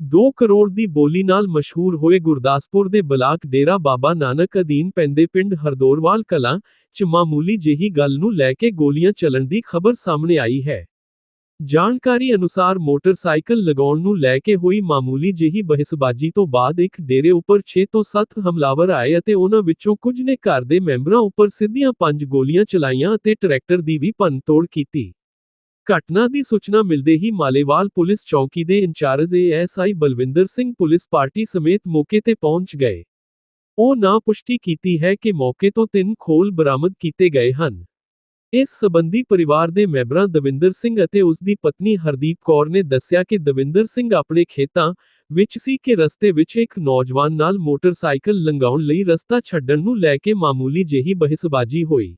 2 ਕਰੋੜ ਦੀ ਬੋਲੀ ਨਾਲ ਮਸ਼ਹੂਰ ਹੋਏ ਗੁਰਦਾਸਪੁਰ ਦੇ ਬਲਾਕ ਡੇਰਾ ਬਾਬਾ ਨਾਨਕ ਅਧੀਨ ਪੈਂਦੇ ਪਿੰਡ ਹਰਦੋਰਵਾਲ ਕਲਾਂ 'ਚ ਮਾਮੂਲੀ ਜਿਹੀ ਗੱਲ ਨੂੰ ਲੈ ਕੇ ਗੋਲੀਆਂ ਚੱਲਣ ਦੀ ਖਬਰ ਸਾਹਮਣੇ ਆਈ ਹੈ। ਜਾਣਕਾਰੀ ਅਨੁਸਾਰ ਮੋਟਰਸਾਈਕਲ ਲਗਾਉਣ ਨੂੰ ਲੈ ਕੇ ਹੋਈ ਮਾਮੂਲੀ ਜਿਹੀ ਬਹਿਸਬਾਜ਼ੀ ਤੋਂ ਬਾਅਦ ਇੱਕ ਡੇਰੇ ਉੱਪਰ 6 ਤੋਂ 7 ਹਮਲਾਵਰ ਆਏ ਅਤੇ ਉਹਨਾਂ ਵਿੱਚੋਂ ਕੁਝ ਨੇ ਘਰ ਦੇ ਮੈਂਬਰਾਂ ਉੱਪਰ ਸਿੱਧੀਆਂ ਪੰਜ ਗੋਲੀਆਂ ਚਲਾਈਆਂ ਅਤੇ ਟਰੈਕਟਰ ਦੀ ਵੀ ਭੰਨਤੋੜ ਕੀਤੀ। ਘਟਨਾ ਦੀ ਸੂਚਨਾ ਮਿਲਦੇ ਹੀ ਮਾਲੇਵਾਲ ਪੁਲਿਸ ਚੌਕੀ ਦੇ incharge ASI Balwinder Singh police party ਸਮੇਤ ਮੌਕੇ ਤੇ ਪਹੁੰਚ ਗਏ। ਉਹ ਨਾ ਪੁਸ਼ਟੀ ਕੀਤੀ ਹੈ ਕਿ ਮੌਕੇ ਤੋਂ ਤਿੰਨ ਖੋਲ ਬਰਾਮਦ ਕੀਤੇ ਗਏ ਹਨ। ਇਸ ਸਬੰਧੀ ਪਰਿਵਾਰ ਦੇ ਮੈਂਬਰਾਂ ਦਵਿੰਦਰ ਸਿੰਘ ਅਤੇ ਉਸ ਦੀ ਪਤਨੀ ਹਰਦੀਪ ਕੌਰ ਨੇ ਦੱਸਿਆ ਕਿ ਦਵਿੰਦਰ ਸਿੰਘ ਆਪਣੇ ਖੇਤਾਂ ਵਿੱਚ ਸੀ ਕਿ ਰਸਤੇ ਵਿੱਚ ਇੱਕ ਨੌਜਵਾਨ ਨਾਲ ਮੋਟਰਸਾਈਕਲ ਲੰਘਾਉਣ ਲਈ ਰਸਤਾ ਛੱਡਣ ਨੂੰ ਲੈ ਕੇ ਮਾਮੂਲੀ ਜਿਹੀ ਬਹਿਸਬਾਜ਼ੀ ਹੋਈ।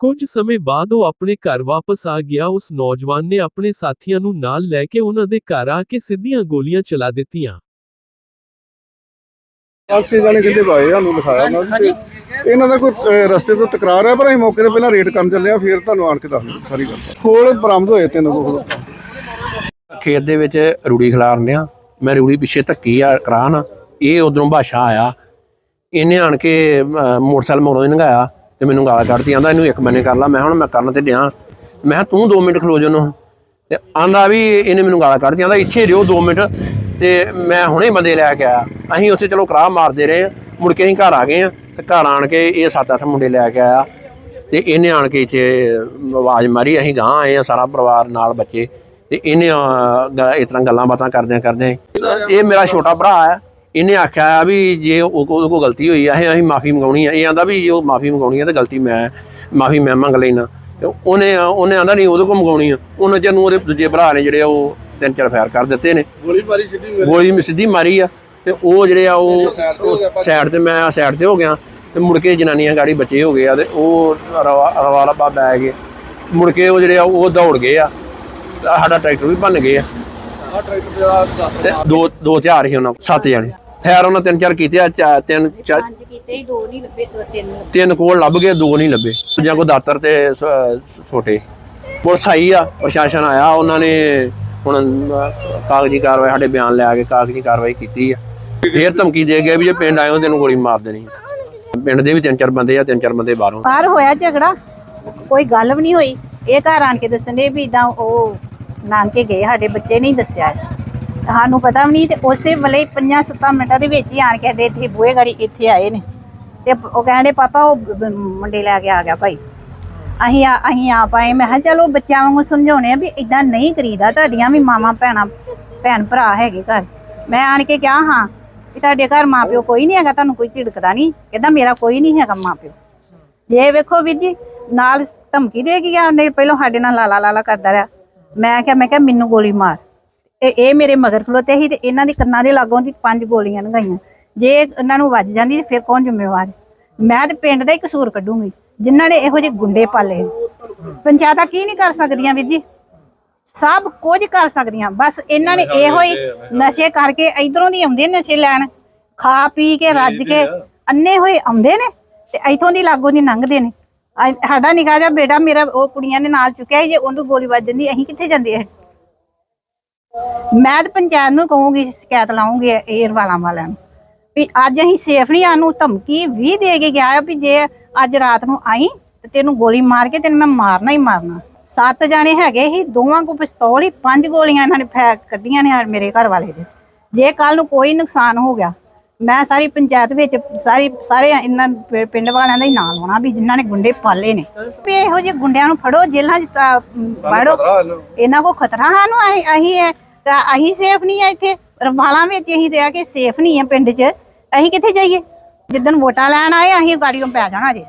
ਕੁਝ ਸਮੇਂ ਬਾਅਦ ਉਹ ਆਪਣੇ ਘਰ ਵਾਪਸ ਆ ਗਿਆ। ਉਸ ਨੌਜਵਾਨ ਨੇ ਆਪਣੇ ਸਾਥੀਆਂ ਨੂੰ ਨਾਲ ਲੈ ਕੇ ਉਹਨਾਂ ਦੇ ਘਰ ਆ ਕੇ ਸਿੱਧੀਆਂ ਗੋਲੀਆਂ ਚਲਾ ਦਿੱਤੀਆਂ। ਹਾਦਸੇ ਜਾਣੇ ਕਹਿੰਦੇ ਪਾਏ ਸਾਨੂੰ ਲਿਖਾਇਆ ਉਹਨਾਂ ਨੇ ਇਹਨਾਂ ਦਾ ਕੋਈ ਅਹ, ਰਸਤੇ ਤੋਂ ਤਕਰਾਰ ਹੈ ਪਰ ਅਸੀਂ ਮੌਕੇ ਤੇ ਪਹਿਲਾਂ ਰੇਡ ਕਰਨ ਚੱਲੇ ਆ ਫਿਰ ਤੁਹਾਨੂੰ ਆਣ ਕੇ ਦੱਸ ਦਿੰਦੇ ਸਾਰੀ ਗੱਲ। ਖੋਲ ਬਰਾਮਦ ਹੋਏ ਤਿੰਨ ਕੋਲ ਖੇਤ ਦੇ ਵਿੱਚ ਰੂੜੀ ਖਿਲਾਰਨ ਆ ਮੈਂ ਰੂੜੀ ਪਿੱਛੇ ਧੱਕੀ ਆ ਕਰਾਨ। ਇਹ ਉਧਰੋਂ ਬਾਸ਼ਾ ਆਇਆ। ਇਹਨੇ ਆਣ ਕੇ ਅਹ, ਮੋਟਰਸਾਈਕਲ ਮਗਰੋਂ ਹੀ ਲੰਘਾਇਆ। ਤੇ ਮੈਨੂੰ ਗਾਲ ਕੱਢਦੀ ਆਂਦਾ ਇਹਨੂੰ ਇੱਕ ਬੰਨੇ ਕਰ ਲਾ, ਮੈਂ ਹੁਣ ਮੈਂ ਕਰਨ ਤੇ ਡਿਆ। ਮੈਂ ਕਿਹਾ ਤੂੰ 2 ਮਿੰਟ ਖਲੋ ਜਾਨੂੰ ਤੇ ਆਂਦਾ ਵੀ ਇਹਨੇ ਮੈਨੂੰ ਗਾਲ ਕੱਢਦੀ ਆਂਦਾ ਇੱਥੇ ਰਿਓ 2 ਮਿੰਟ। ਤੇ ਮੈਂ ਹੁਣੇ ਬੰਦੇ ਲੈ ਕੇ ਆਇਆ। ਅਸੀਂ ਉੱਥੇ ਚਲੋ ਕਰਾਹ ਮਾਰਦੇ ਰਹੇ, ਮੁੜ ਕੇ ਅਸੀਂ ਘਰ ਆ ਗਏ ਆ। ਤੇ ਘਰ ਆਣ ਕੇ ਇਹ 7-8 ਮੁੰਡੇ ਲੈ ਕੇ ਆਇਆ। ਤੇ ਇਹਨੇ ਆਣ ਕੇ ਇੱਥੇ ਆਵਾਜ਼ ਮਾਰੀ, ਅਸੀਂ ਗਾਂ ਆਏ ਆ ਸਾਰਾ ਪਰਿਵਾਰ ਨਾਲ ਬੱਚੇ। ਤੇ ਇਹਨੇ ਇਸ ਤਰ੍ਹਾਂ ਗੱਲਾਂ ਬਾਤਾਂ ਕਰਦਿਆਂ ਕਰਦਿਆਂ ਇਹ ਮੇਰਾ ਛੋਟਾ ਭਰਾ ਹੈ। ਇਹਨੇ ਆਖਿਆ ਵੀ ਜੇ ਉਹ ਉਹਦੇ ਕੋਲ ਗਲਤੀ ਹੋਈ ਆ ਇਹ ਅਸੀਂ ਮਾਫੀ ਮੰਗਾਉਣੀ ਆ। ਇਹ ਆਂਦਾ ਵੀ ਜੇ ਉਹ ਮਾਫੀ ਮੰਗਾਉਣੀ ਆ ਤਾਂ ਗਲਤੀ ਮੈਂ ਮਾਫੀ ਮੈਂ ਮੰਗ ਲੈਣਾ ਉਹਨੇ ਉਹਨੇ ਆਂਦਾ ਨਹੀਂ ਉਹਦੇ ਕੋਲ ਮੰਗਾਉਣੀ ਆ। ਉਹਨਾਂ ਚਿਰ ਨੂੰ ਉਹਦੇ ਦੂਜੇ ਭਰਾ ਨੇ ਜਿਹੜੇ ਉਹ ਤਿੰਨ ਚਾਰ ਫਾਇਰ ਕਰ ਦਿੱਤੇ ਨੇ। ਗੋਲੀ ਮਾਰੀ ਸਿੱਧੀ ਗੋਲੀ ਸਿੱਧੀ ਮਾਰੀ ਆ। ਤੇ ਉਹ ਜਿਹੜੇ ਆ ਉਹ ਸਾਈਡ ਤੇ ਮੈਂ ਸਾਈਡ ਤੇ ਹੋ ਗਿਆ। ਤੇ ਮੁੜ ਕੇ ਜਨਾਨੀਆਂ ਗਾੜੀ ਬੱਚੇ ਹੋ ਗਏ ਆ ਤੇ ਉਹ ਰਵਾ ਰੱਬਾ ਬੈ ਗਏ। ਮੁੜ ਕੇ ਉਹ ਜਿਹੜੇ ਆ ਉਹ ਦੌੜ ਗਏ ਆ। ਸਾਡਾ ਟਰੈਕਟਰ ਵੀ ਭੰਨ ਗਏ ਆ। ਦਾ ਦੋ ਦੋ ਹਥਿਆਰ ਸੀ ਉਹਨਾਂ ਕੋਲ, ਸੱਤ ਜਣੇ। ਖੈਰ ਉਹਨਾਂ ਤਿੰਨ ਚਾਰ ਕੀਤੇ ਆ ਚਾ- ਤਿੰਨ ਚਾ- ਪੰਜ ਕੀਤੇ ਹੀ ਦੋ ਨਹੀਂ ਲੱਭੇ ਦੋ ਤਿੰਨ ਲੱਭੇ। ਤਿੰਨ ਕੋਲ ਲੱਭ ਗਏ ਦੋ ਨਹੀਂ ਲੱਭੇ। ਜਾਂ ਕੋ ਦਾਤਰ ਤੇ ਸ- ਛੋਟੇ। ਪੁਲਿਸ ਆਈ ਆ ਪ੍ਰਸ਼ਾਸਨ ਆਇਆ ਉਹਨਾਂ ਨੇ ਹੁਣ ਅਹ, ਕਾਗਜ਼ੀ ਕਾਰਵਾਈ ਸਾਡੇ ਬਿਆਨ ਲੈ ਕੇ ਕਾਗਜ਼ੀ ਕਾਰਵਾਈ ਕੀਤੀ ਆ। ਫੇਰ ਧਮਕੀ ਦੇ ਗਏ ਵੀ ਜੇ ਪਿੰਡ ਆਇਓ ਤੈਨੂੰ ਗੋਲੀ ਮਾਰ ਦੇਣੀ। ਆ। ਪਿੰਡ ਦੇ ਵੀ ਤਿੰਨ ਚਾਰ ਬੰਦੇ ਆ ਤਿੰਨ ਚਾਰ ਬੰਦੇ ਬਾਹਰੋਂ। ਬਾਹਰ ਹੋਇਆ ਝਗੜਾ? ਕੋਈ ਗੱਲ ਵੀ ਨਹੀਂ ਹੋਈ। ਇਹ ਘਰ ਆਣ ਕੇ ਦੱਸਣੇ ਵੀ ਇਦਾਂ ਉਹ ਨਾਨ ਕੇ ਗਏ ਸਾਡੇ ਬੱਚੇ ਨਹੀਂ ਦੱਸਿਆ। ਸਾਨੂੰ ਪਤਾ ਵੀ ਨਹੀਂ, ਤੇ ਉਸੇ ਵੇਲੇ 5-7 ਮਿੰਟਾਂ ਦੇ ਵਿੱਚ ਹੀ ਆਣ ਕੇ ਸਾਡੇ ਇੱਥੇ ਬੂਹੇ ਗਾੜੀ ਇੱਥੇ ਆਏ ਨੇ। ਤੇ ਉਹ ਕਹਿੰਦੇ, ਪਾਪਾ, ਉਹ ਮੁੰਡੇ ਲੈ ਕੇ ਆ ਗਿਆ ਭਾਈ। ਅਸੀਂ ਆ ਅਸੀਂ ਆ ਪਾਏ ਮੈਂ ਕਿਹਾ, ਚਲੋ, ਬੱਚਿਆਂ ਵਾਂਗੂ ਸਮਝਾਉਣੇ ਆ ਵੀ ਇਦਾਂ ਨਹੀਂ ਕਰੀਦਾ। ਤੁਹਾਡੀਆਂ ਵੀ ਮਾਵਾਂ, ਭੈਣਾਂ, ਭੈਣ ਭਰਾ ਹੈਗੇ ਘਰ। ਮੈਂ ਆਣ ਕੇ ਕਿਹਾ, ਹਾਂ, ਵੀ ਤੁਹਾਡੇ ਘਰ ਮਾਪਿਓ ਕੋਈ ਨਹੀਂ ਹੈਗਾ, ਤੁਹਾਨੂੰ ਕੋਈ ਝਿੜਕਦਾ ਨਹੀਂ। ਕਹਿੰਦਾ, ਮੇਰਾ ਕੋਈ ਨਹੀਂ ਹੈਗਾ ਮਾਪਿਓ। ਜੇ ਵੇਖੋ ਵੀਰ ਜੀ, ਨਾਲ ਧਮਕੀ ਦੇ ਗਿਆ, ਉਹਨੇ ਪਹਿਲਾਂ ਸਾਡੇ ਨਾਲ ਲਾਲਾ ਲਾਲਾ ਕਰਦਾ ਰਿਹਾ। ਮੈਂ ਕਿਹਾ ਮੈਂ ਕਿਹਾ, ਮੈਨੂੰ ਗੋਲੀ ਮਾਰ। ਤੇ ਇਹ ਮੇਰੇ ਮਗਰ ਖਲੋਤੇ ਸੀ ਤੇ ਇਹਨਾਂ ਦੀ ਕੰਨਾਂ ਦੇ ਲਾਗੋਂ ਦੀ ਪੰਜ ਗੋਲੀਆਂ ਲੰਘਾਈਆਂ। ਜੇ ਇਹਨਾਂ ਨੂੰ ਵੱਜ ਜਾਂਦੀ ਤੇ ਫਿਰ ਕੌਣ ਜ਼ਿੰਮੇਵਾਰ? ਮੈਂ ਤੇ ਪਿੰਡ ਦਾ ਹੀ ਕਸੂਰ ਕੱਢੂੰਗੀ। ਜਿਨ੍ਹਾਂ ਨੇ ਇਹੋ ਜਿਹੇ ਗੁੰਡੇ ਪਾਲੇ। ਪੰਚਾਇਤਾਂ ਕੀ ਨਹੀਂ ਕਰ ਸਕਦੀਆਂ ਵੀਰ ਜੀ? ਸਭ ਕੁਝ ਕਰ ਸਕਦੀਆਂ। ਬਸ ਇਹਨਾਂ ਨੇ ਇਹੋ ਹੀ ਨਸ਼ੇ ਕਰਕੇ ਇਧਰੋਂ ਦੀ ਆਉਂਦੇ ਨੇ ਨਸ਼ੇ ਲੈਣ। ਖਾ ਪੀ ਕੇ ਰੱਜ ਕੇ ਅੰਨੇ ਹੋਏ ਆਉਂਦੇ ਨੇ ਤੇ ਇਥੋਂ ਦੀ ਲਾਗੋਂ ਦੀ ਲੰਘਦੇ ਨੇ। ਸਾਡਾ ਨਿਕਾ ਜਿਹਾ ਬੇਟਾ ਮੇਰਾ ਉਹ ਕੁੜੀਆਂ ਨੇ ਨਾਲ ਚੁੱਕਿਆ ਜੇ ਉਹਨੂੰ ਗੋਲੀ ਵੱਜ ਜਾਂਦੀ ਅਸੀਂ ਕਿੱਥੇ ਜਾਂਦੇ ਆ? ਮੈਂ ਤਾਂ ਪੰਚਾਇਤ ਨੂੰ ਕਹੂੰਗੀ ਸ਼ਿਕਾਇਤ ਲਾਉਂਗੀ ਏਅਰ ਵਾਲਾ ਵਾਲਿਆਂ ਨੂੰ ਵੀ ਅੱਜ ਅਸੀਂ ਸੇਫ ਨਹੀਂ ਆਨੂੰ ਧਮਕੀ ਵੀ ਦੇ ਕੇ ਗਿਆ ਆ ਵੀ ਜੇ ਅੱਜ ਰਾਤ ਨੂੰ ਆਈ ਤੇ ਤੈਨੂੰ ਗੋਲੀ ਮਾਰ ਕੇ ਤੈਨੂੰ ਮੈਂ ਮਾਰਨਾ ਹੀ ਮਾਰਨਾ। ਸੱਤ ਜਾਣੇ ਹੈਗੇ ਸੀ ਦੋਵਾਂ ਕੋ ਪਿਸਤੌਲ ਹੀ ਪੰਜ ਗੋਲੀਆਂ ਇਹਨਾਂ ਨੇ ਫੈਕ ਕੱਢੀਆਂ ਨੇ ਮੇਰੇ ਘਰ ਵਾਲੇ ਦੇ। ਜੇ ਕੱਲ ਨੂੰ ਕੋਈ ਨੁਕਸਾਨ ਹੋ ਗਿਆ ਮੈਂ ਸਾਰੀ ਪੰਚਾਇਤ ਵਿੱਚ ਸਾਰੀ ਸਾਰੇ ਇਹਨਾਂ ਪਿੰਡ ਵਾਲਿਆਂ ਦਾ ਹੀ ਨਾਂ ਲਾਉਣਾ ਵੀ ਜਿਨ੍ਹਾਂ ਨੇ ਗੁੰਡੇ ਪਾਲੇ ਨੇ। ਵੀ ਇਹੋ ਜਿਹੇ ਗੁੰਡਿਆਂ ਨੂੰ ਫੜੋ ਜੇਲ੍ਹਾਂ 'ਚ ਵਾੜੋ ਇਹਨਾਂ ਕੋ ਖਤਰਾ ਸਾਨੂੰ ਅਸੀਂ ਹੈ ਤਾਂ ਅਸੀਂ ਸੇਫ ਨਹੀਂ ਆ ਇੱਥੇ। ਰਵਾਲਾਂ ਵਿੱਚ ਅਸੀਂ ਰਹਿ ਕੇ ਸੇਫ ਨਹੀਂ ਆ ਪਿੰਡ 'ਚ। ਅਸੀਂ ਕਿੱਥੇ ਜਾਈਏ? ਜਿੱਦਣ ਵੋਟਾਂ ਲੈਣ ਆਏ, ਅਸੀਂ ਗਾੜੀਆਂ ਪੈ ਜਾਣਾ ਜੇ।